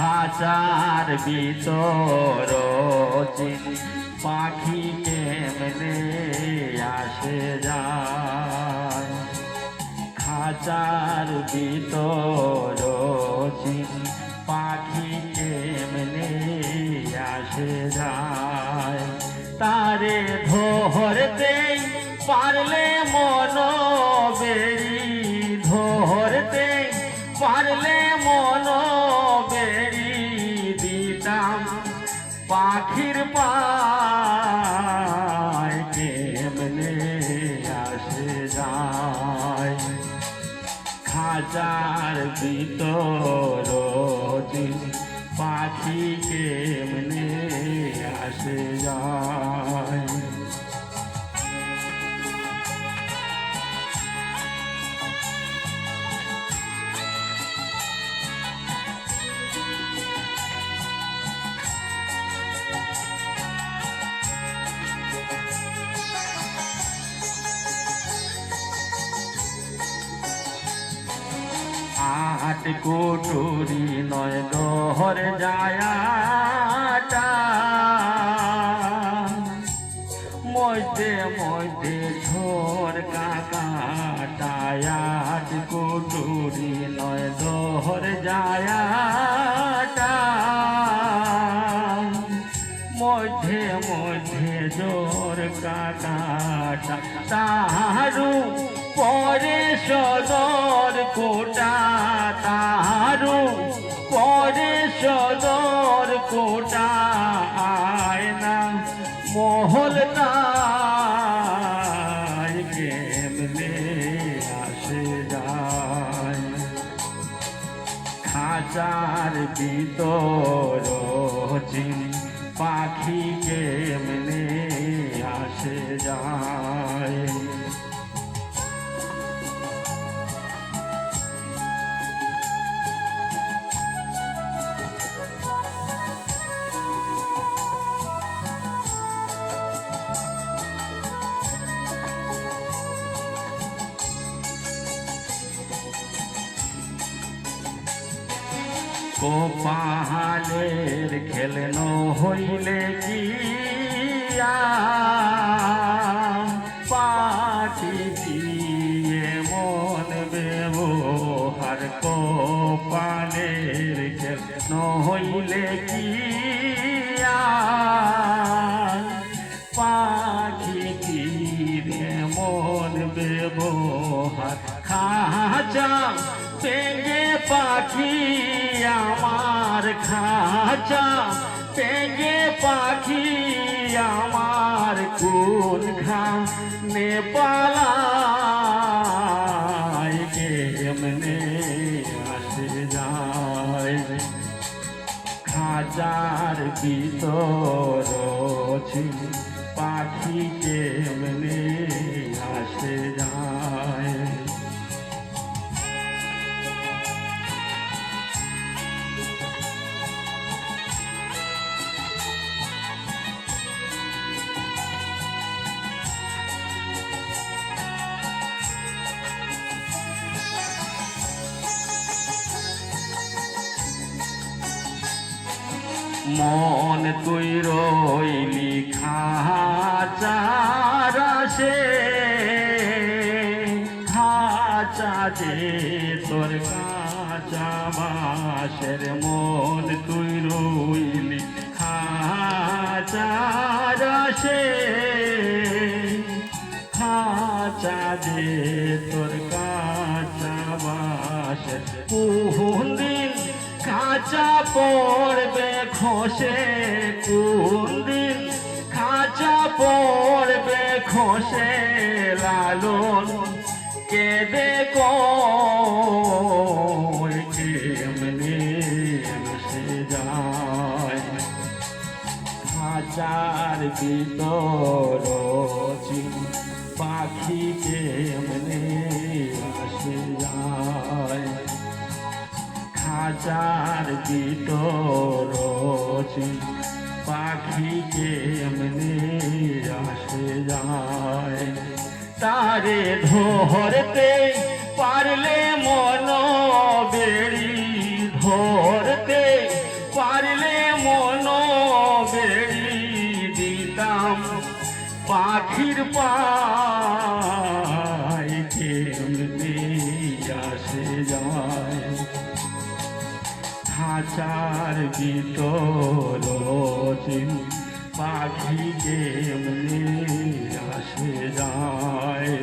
খাঁচার ভিতর পাখি কেমনে আসে যায়? খাঁচার ভিতর পাখি কেমনে আসে যায়? তারে ধরতে পারলে মন পাখির পায় কেমনে আসে যায়। খাজার ভিতর পাখি কেমনে আসে যায়। কোটরি নয় দহর যায়াটা মধ্যে মধ্যে ঝোর কাকাটায়াট কোটরি নয় দহর যায়াটা জোর তাহারু পরে সদর কোটা, তাহারু পরে সদর কোটা, আয় আয়না মহল খাঁচার ভিতর চিন পাখি কেমনে আসে যায়। কোপাহালের খেলনো হইলে কি পাটি দিয়ে মন ব্যবহার কোপালের খেলনো হইলে কি পাখি তীরে মন ব্যবহার খাজা পেঙ্গে পাখি আমার খাজা পেঙ্গে পাখি আমার কোন খা নেপালায় কেমনে আসে যায়? খাজার ভিতর পাখি কেমনে আসে মন তুই রইলি খাচারাসে খাচা যে তোর কাঁচা বাসের মন তুই রইলি খাচারাসে খাচা যে তোর কাঁচা বাসের কুহুন্দিন খাঁচা পড়বে খসে কুন্দিন খাঁচা পড়বে খসে লালন। কেদে কেমনে সে যায়? খাঁচার ভিতর পাখি কেমনে আসে যায়? আচার দিত রোজ। পাখিকে এমনি আসে যায়। তারে ধরতে পারলে মন বেড়ি ধরতে পারলে মন বেড়ি দিতাম পাখির পা খাঁচার ভিতর চিন পাখি কেমনে আসে যায়?